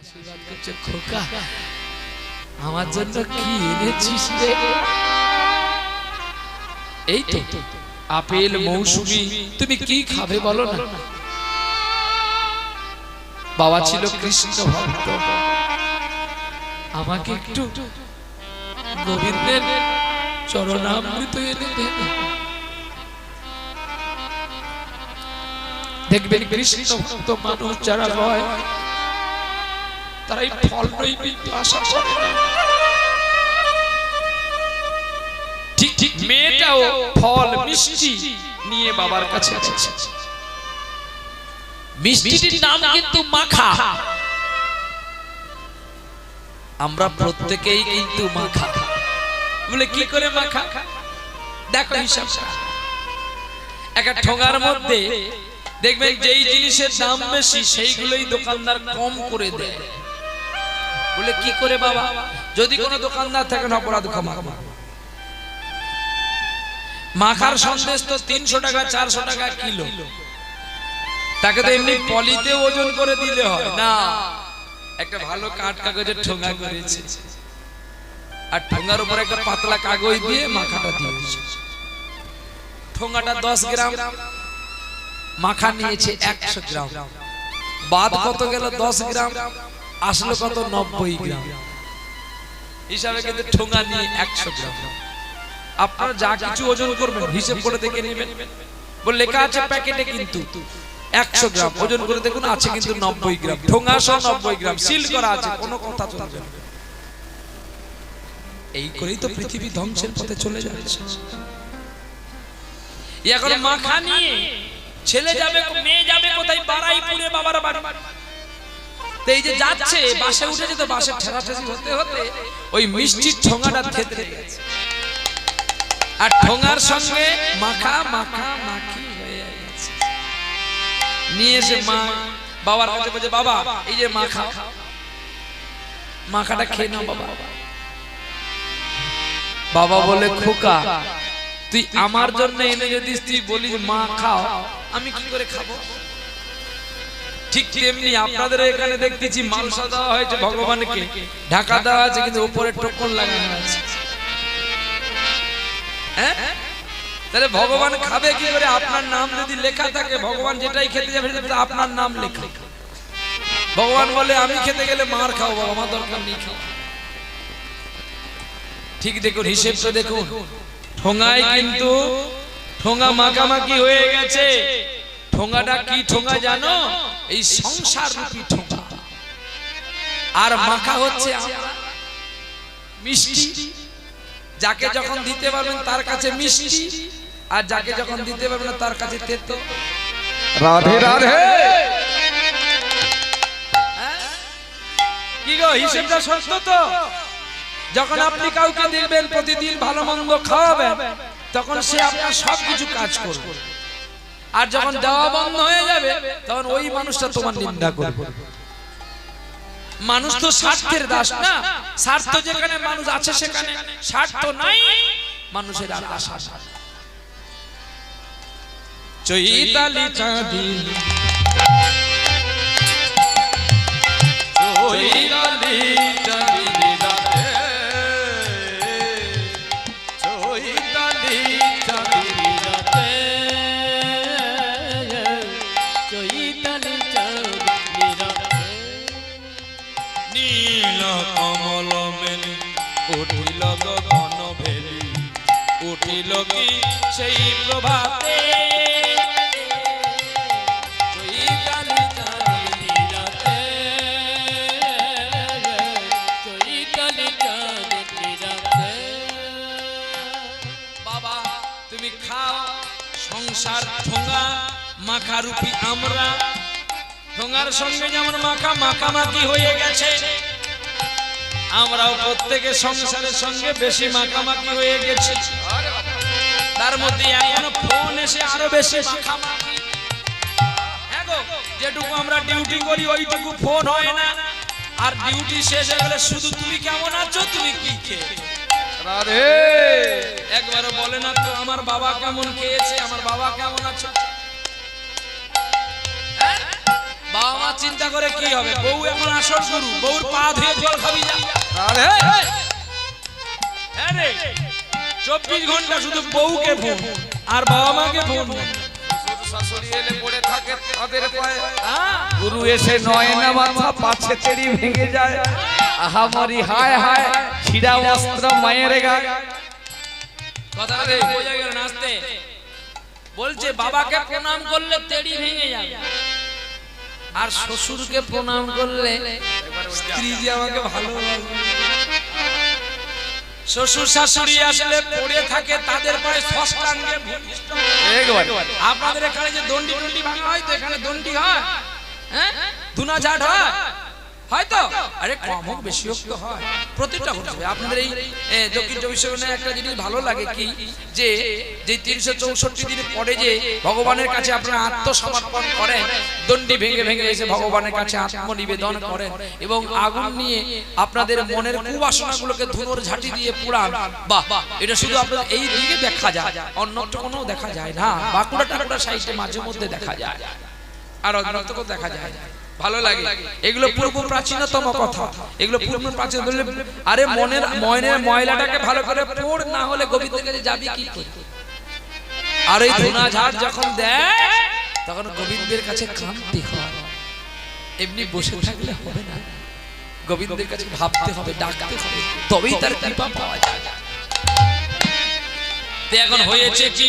আশীর্বাদ করছে খোকা। আমার জন্য কি এনেছিস রে? এই তো আপেল মৌসুমি। তুমি কি খাবে বলো না? বাবা ছিল কৃষ্ণ ভক্ত। আমাকে একটু গোবিন্দের চরণামৃত এনে দেন দেখবেন কৃষ্ণ ভক্ত মানুষ যারা হয় তারা এই ফল নৈবেদ্য আশা করে ঠিক ঠিক মেয়েটাও ফল, মিষ্টি নিয়ে বাবার কাছে আছে। মিষ্টিটির নাম কিন্তু মাখা। আমরা প্রত্যেকেই কিন্তু মাখা। বলে কি করে মাখা? দেখো হিসাব। একটা ঠোঙার মধ্যে দেখবেন যেই জিনিসের দাম বেশি, সেইগুলোই দোকানদার কম করে দেয়। বলে, কি করে বাবা? যদি কোনো দোকানদার থাকেন অপরাধ ক্ষমা মাখার সন্দেশ তো তিনশো টাকা, চারশো টাকা কিলো। তাকে তো এমনি পলিতে ওজন করে দিলে হয়। না, একটা ভালো কাঠ কাগজের ঠোঙা করেছে। আর ঠোঙার উপর একটা পাতলা কাগজ দিয়ে মাখাটা দিয়েছে। ঠোঙাটা দশ গ্রাম, মাখা নিয়েছে একশো গ্রাম। বাদ কত গেল? দশ গ্রাম। আসলো কত? নব্বই গ্রাম। হিসাবে কিন্তু ঠোঙা নিয়ে একশো গ্রাম। আপনারা যা কিছু ওজন করবেন, হিসেব করে দেখে নেবেন। বলে লেখা আছে প্যাকেটে কিন্তু একশো গ্রাম। ওজন করে দেখুন, আছে কিন্তু নব্বই গ্রাম। ঠোঙা সহ নব্বই গ্রাম। সিল করা আছে, কোনো কথা চলবে এই করেই তো পৃথিবী ধ্বংসের পথে চলে যাচ্ছে। এখন মাখা নিয়ে ছেলে যাবে, মেয়ে যাবে কোথায়? বারাইপুরে বাবার বাড়ি। তো এই যে যাচ্ছে বাসে বাসে হতে হতে ওই মিষ্টির ঠোঙাটা আর ঠোঙার সঙ্গে মাখা মাখা মাখি হয়ে গেছে। নিয়ে এসে মা বাবার কাছে বলছে বাবা এই যে মাখা মাখাটা খেয়ে নাও বাবা। বাবা। বলে খোকা তুই আমার জন্য এনে যদি তুই বলিস মা খাও আমি কি করে খাব? ঠিক তেমনি আপনাদের এখানে দেখতেছি মাংস দেওয়া হয়েছে ভগবানকে। ঢাকা দেওয়া আছে, কিন্তু উপরে টোকন লাগানো আছে। হ্যাঁ? তাহলে ভগবান খাবে কি করে? আপনার নাম যদি লেখা থাকে, ভগবান যেটাই খেতে যাবে আপনার নাম লেখা। ভগবান বলে, আমি খেতে গেলে মার খাও, বাবা, আমার দরকার নেই খাও ঠিক দেখুন, হিসেবটা দেখুন। ঠোঙায় কিন্তু ঠোঙা মাখামাখি হয়ে গেছে। ঠোঙাটা কি ঠোঙা জানো? এই সংসার রূপী ঠোঙা আর মাখা হচ্ছে মিষ্টি। যাকে যখন দিতে পারবেন তার কাছে মিষ্টি। আর যাকে যখন দিতে পারবেন তার কাছে তেতো। রাধে রাধে। কি গো হিসেবটা সত্য তো? যখন আপনি কাউকে দেখবেন প্রতিদিন ভালো মন্দ খাওয়াবেন তখন সে আপনার সবকিছু কাজ করবে। আর যখন দেওয়া বন্ধ হয়ে যাবে তখন ওই মানুষটা তোমার নিন্দা করবে। মানুষ তো স্বার্থের দাস না। স্বার্থ যেখানে মানুষ আছে সেখানে স্বার্থ নাই। মানুষের আর আশা চৈতালি চাঁদি। চৈতালি। কি সেই প্রভাতে? বাবা, তুমি খাও। সংসার ঠোঙা, মাখারুপি আমরা। ঠোঙার সঙ্গে যেমন মাখা, মাখামাখি হয়ে গেছে। আমরাও প্রত্যেকের সংসারের সঙ্গে বেশি মাখামাখি হয়ে গেছি। তার মধ্যে এখনও ফোন এসে আরও বেশি মাখামাখি। হ্যাঁ যেটুকু আমরা ডিউটি করি ওইটুকু ফোন হয় না। আর ডিউটি শেষ হয়ে গেলে শুধু তুমি কেমন আছো তুমি কি খেয়ে? রাধে। একবার বলে না তো আমার বাবা কেমন খেয়েছে আমার বাবা কেমন আছে? হ্যাঁ? বাবা মা চিন্তা করে কি হবে? বউ এখন আসর শুরু বউর পা ধুয়ে জল খাবি যা রাধে। হ্যাঁ রে। চব্বিশ ঘণ্টা শুধু বউকে ফোন আর বাবা মাকে ফোন হ্যাঁ? গুরু এসে নয় না মাথা পাছে তেরি ভেঙে যায়। আহামরি হায় হায় ছিড়া বস্ত্র মায়ের গায়ে। কথাটা বোঝা গেল না বলছে বাবাকে প্রণাম করলে তেড়ি ভেঙে যাবে। আর শ্বশুরকে প্রণাম করলে স্ত্রী যে আমাকে ভালোবাসে। শ্বশুর শাশুড়ি আসলে পড়ে থাকে তাদের পায়ে একবার। আপনাদের এখানে যে দন্ডি টন্ডি ভাঙা হয় তো এখানে দণ্ডি হয়? হ্যাঁ? দুনা ঝাট হয়? হয়তো? আরে কম হোক বেশি হোক তো হয়। প্রতিটা হচ্ছে। আপনাদের এই দক্ষিণ চব্বিশ পরগনায় একটা জিনিস ভালো লাগে কি? যে যে তিনশো চৌষট্টি দিন পরে যে ভগবানের কাছে আপনারা আত্মসমর্পণ করেন দণ্ডি ভেঙে ভেঙে এসে ভগবানের কাছে আত্মনিবেদন করেন এবং আগুন নিয়ে আপনাদের মনের কুবাসনাগুলোকে ধুনোর ঝাঁটি দিয়ে পুরান। বাহ এটা শুধু আপনাদের এই দিকে দেখা যায় অন্যত্র কোনো দেখা যায় না। বাঁকুড়া টাকুড়া সাইডে মাঝে মধ্যে দেখা যায় আর অন্যত্র কোনো দেখা যায়। না। ভালো লাগে। এগুলো পূর্ব প্রাচীনতম কথা। এগুলো পূর্ব প্রাচীন আরে মনের ময়নের ময়লাটাকে ভালো করে পড় না হলে গোবিন্দের কাছে যাবি কি করে? আর এই ধুনা ঝাড় যখন দেয় তখন গোবিন্দের কাছে কাঁদতে হয়। এমনি বসে থাকলে হবে না। গোবিন্দের কাছে ভাবতে হবে ডাকতে হবে। তবেই তার কৃপা পাওয়া যায়। তো এখন হয়েছে কি?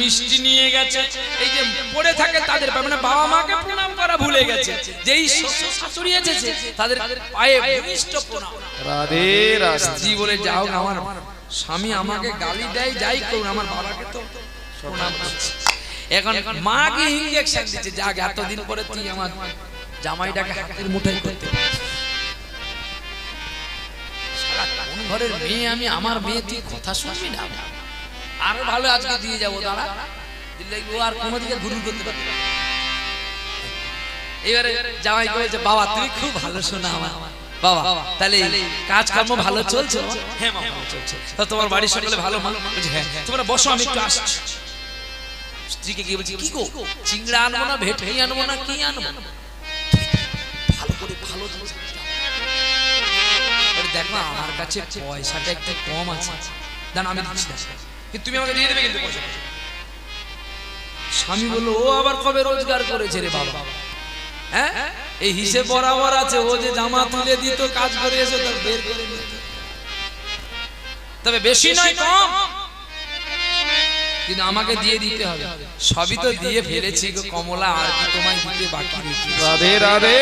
মিষ্টি নিয়ে গেছে। এই যে পড়ে থাকে তাদের মানে বাবা মাকে প্রণাম করা ভুলে গেছে। যেই শাশুড়ি এসেছে তাদের পায়ে ভূমিষ্ঠ প্রণাম। রাধে স্ত্রী বলে যাও আমার স্বামী আমাকে গালি দেয় যাই করুন আমার বাবাকে তো প্রণাম এখন মা কি ইনজেকশন দিচ্ছে যাক এতদিন পরে তুই আমার জামাইটাকে হাতের মুঠোয় করতে ঘরের মেয়ে আমি আমার মেয়ে তুই কথা শুনবি না? আরও ভালো আজকে দিয়ে যাব ও আর কোনো দিকে ঘুরু করতে পারবে এবারে জামাই বলছে বাবা, তুমি খুব ভালো শোনা আমার। বাবা, তাহলে ভালো চলছে? হ্যাঁ তোমার সকলে ভালো মা? বলছে হ্যাঁ তোমরা বসো, আমি একটু আসছি। স্ত্রীকে বলছি, কি গো, চিংড়া আনব না, ভেটকি আনব না, কি আনব? ভালো করে ভালো দেখো, আমার কাছে পয়সাটা একটু কম আছে। আমি দিচ্ছি কিন্তু তুমি আমাকে দিয়ে দেবে কিন্তু পয়সা স্বামী বলল ও আবার কবে রোজগার করেছে রে বাবা? হ্যাঁ? এই হিসেব বরাবর আছে ও যে জামা তুলে দিত কাজ করে এসে তার বের করে তবে বেশি নয় কম। কিন্তু আমাকে দিয়ে দিতে হবে। সবই তো দিয়ে ফেলেছি গো কমলা আর কি তোমায় দিতে বাকি রাধে রাধে।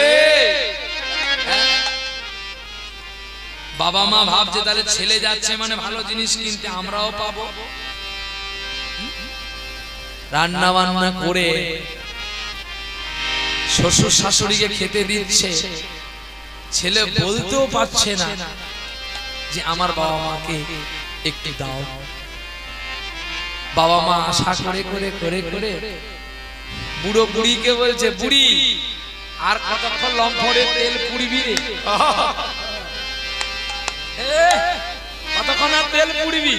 বাবা মা ভাবছে, তাহলে ছেলে যাচ্ছে মানে ভালো জিনিস কিনতে আমরাও পাবো। রান্না বান্না করে শ্বশুর শাশুড়িকে খেতে দিচ্ছে। ছেলে বলতেও পারছে না যে আমার বাবা মাকে একটু দাও। বাবা মা আশা করে করে করে করে বুড়ো বুড়িকে বলছে, বুড়ি, আর কতক্ষণ লম্ফরে তেল পুড়িবি রে? কতক্ষণ আর তেল পুড়িবি?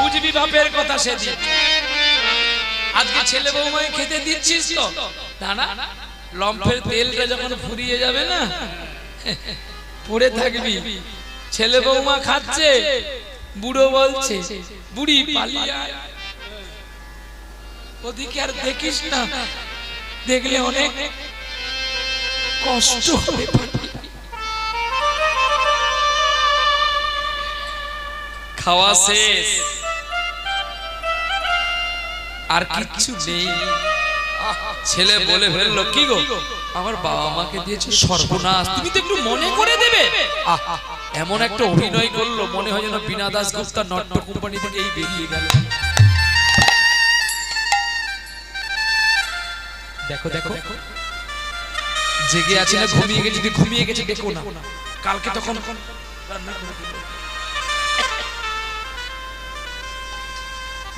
বুঝবি বাপের কথা সেদিন। আজকে ছেলে বৌমাই খেতে দিচ্ছিস তো? না লম্ফের তেলটা যখন ফুরিয়ে যাবে না, পড়ে থাকবি। ছেলে বৌমা খাচ্ছে, বুড়ো বলছে, বুড়ি পালিয়ে ওদিকে আর দেখিস না, দেখলে অনেক কষ্ট হবে। খাওয়া শেষ। আর কিচ্ছু নেই। ছেলে বলে ফেলল কি গো? আমার বাবা মাকে দিয়েছে সর্বনাশ। তুমি তো একটু মনে করে দেবে। এমন একটা অভিনয় করল মনে হয় যেন বিনা দাস গুপ্তা নট্য কোম্পানি থেকে এই বেরিয়ে গেল। দেখো দেখো। জেগে আছে না ঘুমিয়ে গেছে যদি ঘুমিয়ে গেছে দেখো না। কালকে তখন রান্না করে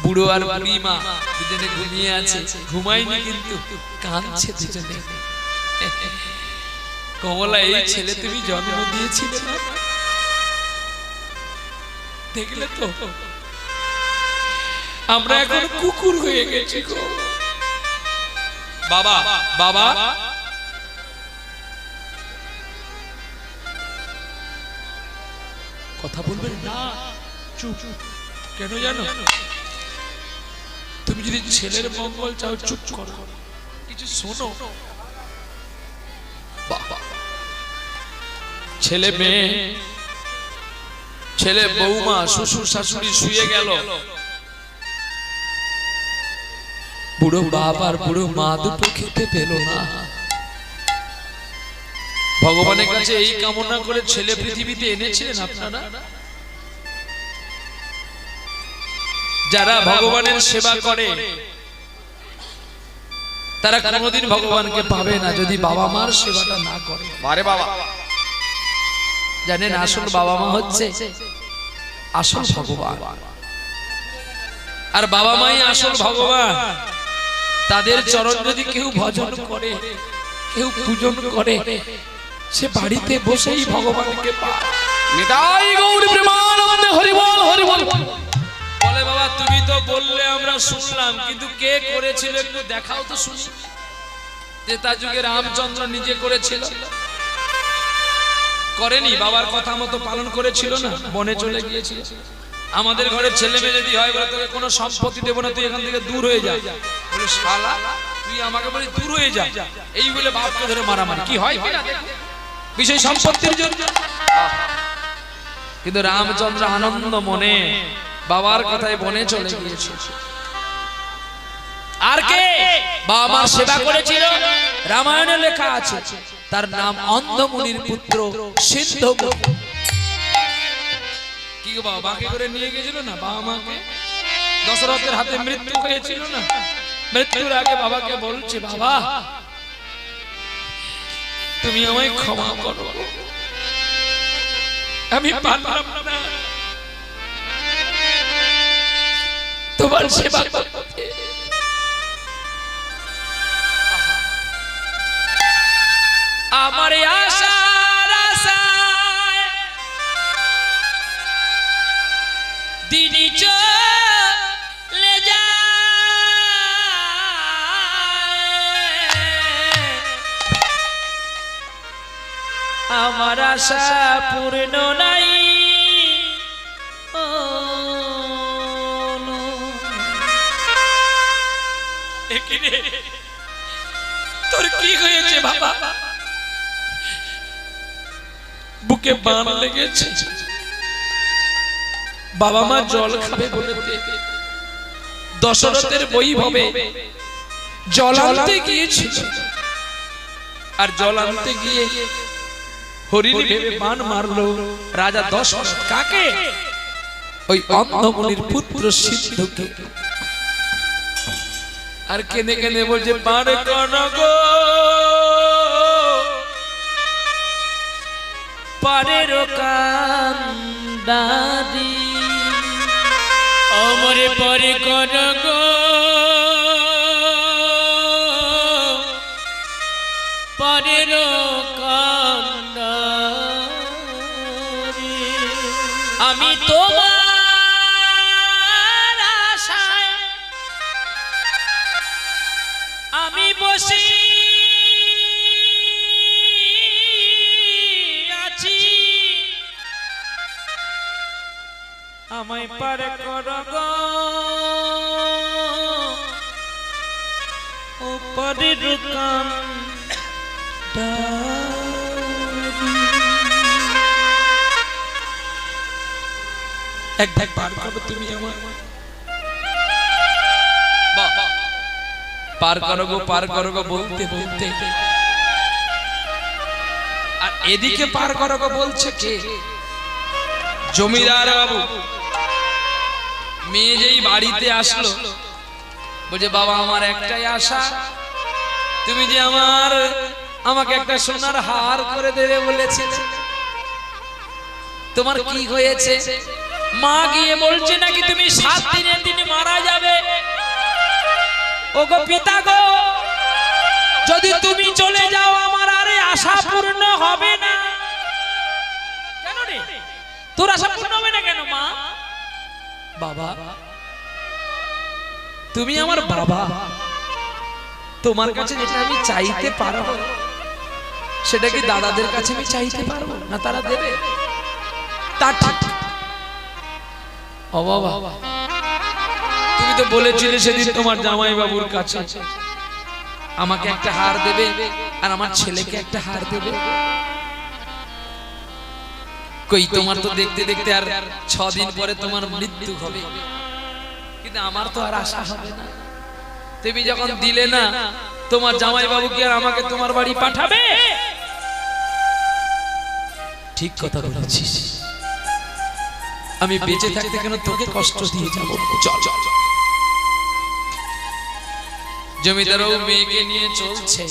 বুড়ো আর বুড়ি মা দুজনে ঘুমিয়ে আছে। ঘুমায়নি কিন্তু, কাঁদছে দুজনে। কমলা, এই ছেলে তুমি জন্ম দিয়েছিলে না? দেখলে তো? আমরা এখন কুকুর হয়ে গেছি গো। বাবা বাবা। কথা বলবেন না? চুপ। কেন জানো? তুমি যদি ছেলের মঙ্গল চাও, চুপ করো। কিছু শোনো। ছেলে মেয়ে, ছেলে বৌমা, শ্বশুর শাশুড়ি শুয়ে গেল। বুড়ো বাবা আর বুড়ো মা দুটো খেতে পেল না। ভগবানের কাছে এই কামনা করে ছেলে পৃথিবীতে এনেছিলেন আপনারা? যারা ভগবানের সেবা করে তারা কোনোদিন ভগবানকে পাবে না যদি বাবা মার সেবাটা না করে। আরে বাবা। জানেন আসল বাবা মা হচ্ছে আসল ভগবান। আর বাবা মাই আসল ভগবান। তাদের চরণ যদি কেউ ভজন করে কেউ পূজন করে সে বাড়িতে বসেই ভগবানকে পায়। নিতাই গৌর প্রেমানন্দে হরি বল, বাবা, তুমি তো বললে আমরা শুনলাম, কিন্তু কে করেছিল একটু দেখাও তো শুনি। তার যুগে রামচন্দ্র নিজে করেছিল। করেনি, বাবার কথা মতো পালন করেছিল না, বনে চলে গিয়েছিল। আমাদের ঘরে ছেলে মেয়ে যদি হয়, বলে, তোকে কোনো সম্পত্তি দেবো না, তুই এখান থেকে দূর হয়ে যা। বলে, শালা, তুই আমাকে বলি দূর হয়ে যা। এই বলে বাপকে ধরে মারামারি। কি হয়? বিষয় সম্পত্তির জন্য। কিন্তু রামচন্দ্র আনন্দ মনে বাবার কথায় বনে চলে গিয়েছে। আর কে? বাবা মার সেবা করেছিল। রামায়ণে লেখা আছে, তার নাম অন্ধমুনির পুত্র সিদ্ধ দশরথের হাতে মৃত্যু না? বলছে, বাবা, তুমি আমায় ক্ষমা করো। আমি পারলাম না। তোমার সেবা। আমার আশায় দিনই চলে আমার আশা পূর্ণ নাই। একিরে, তোর কি হয়েছে বাবা? বুকে বান লেগেছে। বাবা মা জল খাবে বলে দশরথের বৈভবে জল আনতে আর জল আনতে গিয়ে হরিণ ভেবে বান মারলো। রাজা দশরথ কাকে? ওই অন্ধমুনির পুত্র সিদ্ধকে। আর কেনে কেনে বলছে পারে পারে পারের কান্দারি অমরে পরে কন ও রুকাম এক ধাক পার করো তুমি আমার পার করো গো পার করো গো বলতে বলতে। আর এদিকে পার করো গো বলছে কে? জমিদার বাবু। মেয়ে যেই বাড়িতে আসলো বলছে, বাবা, আমার একটাই আশা। তুমি যে আমার, আমাকে একটা সোনার হার করে দেবে বলেছিলে। তোমার কি হয়েছে? মা গিয়ে বলছে, নাকি তুমি সাত দিনের দিন মারা যাবে? ওগো পিতা গো, যদি তুমি চলে যাও, আমার আরে আশা পূর্ণ হবে না। কেন রে? তোর আশা পূর্ণ হবে না কেন, মা? বাবা তুমি আমার বাবা। তোমার কাছে যেটা আমি চাইতে পারব, সেটা কি দাদাদের কাছে আমি চাইতে পারব, না তারা দেবে? তুমি তো বলেছিলে সেদিন তোমার জামাই বাবুর কাছে, আমাকে একটা হার দেবে আর আমার ছেলেকে একটা হার দেবে। কই, তোমার তো দেখতে দেখতে আর ছ দিন পরে তোমার মৃত্যু হবে। কিন্তু আমার তো আর আশা হবে না। তুমি যখন দিলে না তোমার জামাই বাবু কি আর আমাকে তোমার বাড়ি পাঠাবে? ঠিক কথা বলেছিস। আমি বেঁচে থাকতে কেন তোকে কষ্ট দিয়ে যাব? চল। চল। চল। জমিদারও মেয়েকে নিয়ে চলছে।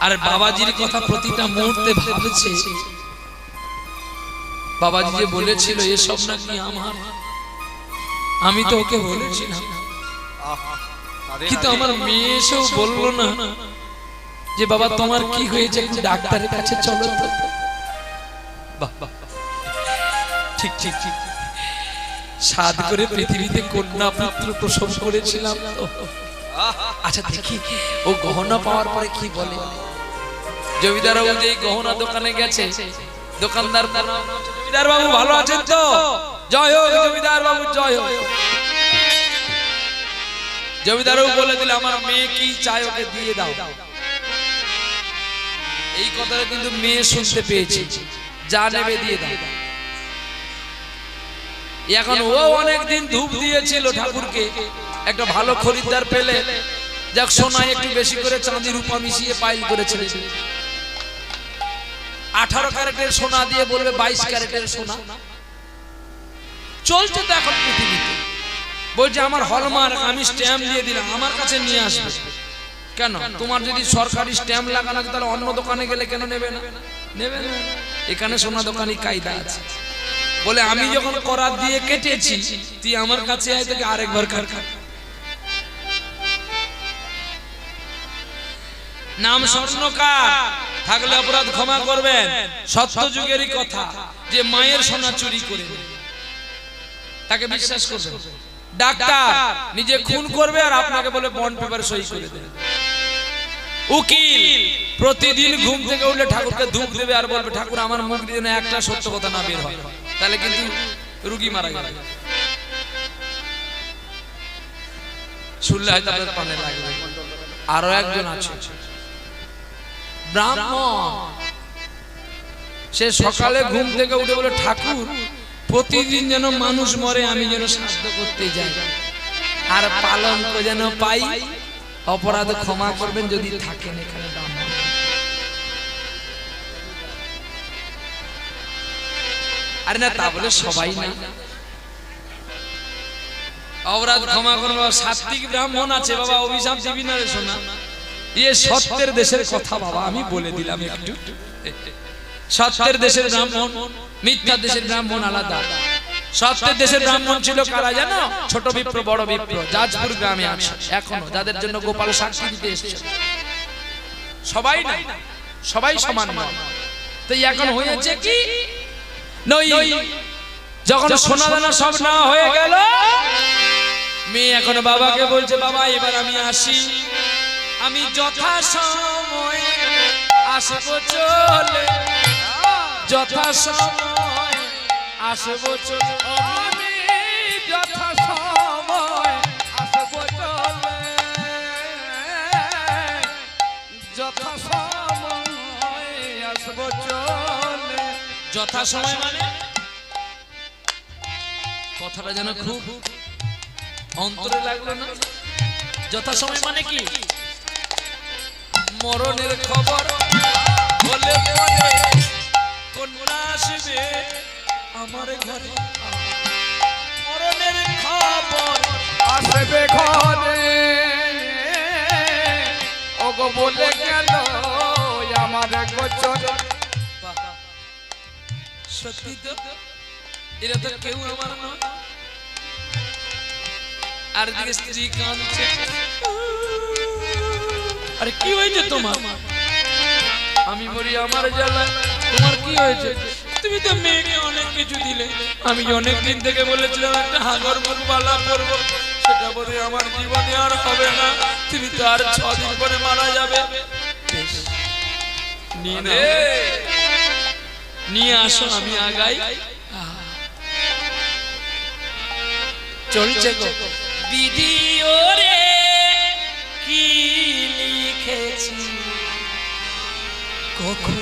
আর বাবাজির কথা প্রতিটা মুহূর্তে ভাবছে। বাবাজি যে বলেছিল এসব নাকি আমার আমি তো ওকে বলেছিলাম। কিন্তু আমার মেয়ে এসেও বলল না যে, বাবা, তোমার কি হয়েছে? একটু ডাক্তারের কাছে চলো তো। ঠিক ঠিক ঠিক সাদ করে পৃথিবীতে কন্যা পুত্র প্রসব করেছিলাম আচ্ছা দেখি, ও গহনা পাওয়ার পরে কি বলে? জমিদার বাবু যে গহনা দোকানে গেছে, দোকানদার জমিদার বাবু ভালো আছেন তো? জয় হোক জমিদার বাবু, জয় হোক। জমিদার বাবু বলে দিলে, আমার মেয়ে কি চায় ওকে দিয়ে দাও। এই কথাটা কিন্তু মেয়ে শুনতে পেয়েছে। যা নেবে দিয়ে দাও। এখন ও অনেক দিন ধূপ দিয়েছিল ঠাকুরকে। একটা ভালো খরিদ্দার পেলে। যাক, সোনায় একটু বেশি করে চাঁদি রূপা মিশিয়ে পাইল করেছিল। আঠারো ক্যারেটের সোনা দিয়ে বলবে, বাইশ ক্যারেটের সোনা। চলছে তো এখন পৃথিবীতে। বলছে আমার হলমার্ক আমি স্ট্যাম্প দিয়ে দিলাম আমার কাছে নিয়ে আসবে। কেন? তোমার যদি সরকারি স্ট্যাম্প লাগানো আছে, তাহলে অন্য দোকানে গেলে কেন নেবে না? নেবে না। এখানে সোনা দোকানি কায়দা আছে। বলে আমি যখন করাত দিয়ে কেটেছি তুই আমার কাছে আয় তোকে আরেকবার কার নাম স্বর্ণকার। থাকলে অপরাধ ক্ষমা করবেন। সত্য যুগেরই কথা যে মায়ের সোনা চুরি করে তাকে বিশ্বাস করবেন ডাক্তার নিজে খুন করবে আর আপনাকে বলে বন্ড পেপার সই করে দেবে। উকিল প্রতিদিন ঘুম থেকে উঠলে ঠাকুরকে ধূপ দেবে আর বলবে ঠাকুর আমার মুখ দিয়ে একটা সত্য কথা না বের হয়। তাহলে কিন্তু রুগী মারা যাবে। শুনলে হয়তো আপনার লাগবে। আরও একজন আছে। ব্রাহ্মণ। সে সকালে ঘুম থেকে উঠে বলে ঠাকুর প্রতিদিন যেন মানুষ মরে, আমি যেন শ্রাদ্ধ করতে যাই। আর পালঙ্ক যেন পাই, অপরাধ ক্ষমা করবেন যদি থাকেন এখানে আরে না, তা বলে সবাই না। অপরাধ ক্ষমা বাবা, সাত্বিক ব্রাহ্মণ আছে, বাবা, অভিশাপ দিবি না রে শোনা ইয়ে সত্যের দেশের কথা, বাবা, আমি বলে দিলাম একটু। সত্যের দেশের ব্রাহ্মণ। মিথ্যা দেশের ব্রাহ্মণ আলাদা। সত্যের দেশের ব্রাহ্মণ ছিল কারা জানো? ছোট বিপ্র বড় বিপ্র জাজপুর গ্রামে আছে। এখনও যাদের জন্য গোপাল সাক্ষী দিতে এসছে। সবাই না। সবাই সমান নয়। তো এখন হয়েছে কি? নই। যখন সোনা দানা সব না হয়ে গেল মেয়ে এখন বাবাকে বলছে বাবা এবার আমি আসি। আমি যথা সময় আসব চলে। যথা সময় আসব আমি যথা সময় আসব যথা সময় আসব চলে যথা মানে? কথাটা যেন খুব অন্তরে লাগল না। যথা সময় মানে কি? মরণের খবর বলে পরে কন্যা আসবে? আমার ঘরে। মরণের খবর। আসবে ঘরে। ওগো বলে গেল আমার গোচর। সত্যি তো? এরা তো কেউ আমার নয়। আর দিকে স্ত্রী কাঁদছে। আরে কি হয়েছে তোমার? আমি বলি আমার জ্বালা। তোমার কি হয়েছে? তুমি তো অনেক কিছু দিলে। আমি অনেক দিন থেকে বলেছিলাম একটা হাগর মুখ বালা পরবো সেটা বোধহয় আমার জীবনে আর হবে না। তুমি তো আর ছদিন পরে মারা যাবে। নিয়ে নিয়ে আসো আমি আগাই। চলছে গো। বিধি ওরে কি লিখেছি? কখন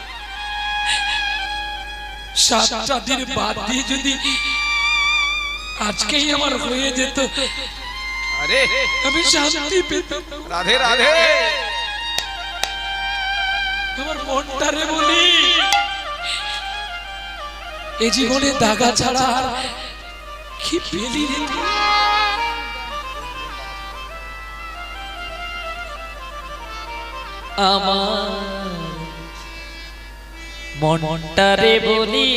সাতটা দিন বাদ দিয়ে যদি আজকেই আমার হয়ে যেত আরে আমি শান্তি পেতাম। রাধে রাধে। আমার মনটারে বলি। এ জীবনে দাগা ছাড়া আর কি পেলি রে? আমার মনটারে বলি।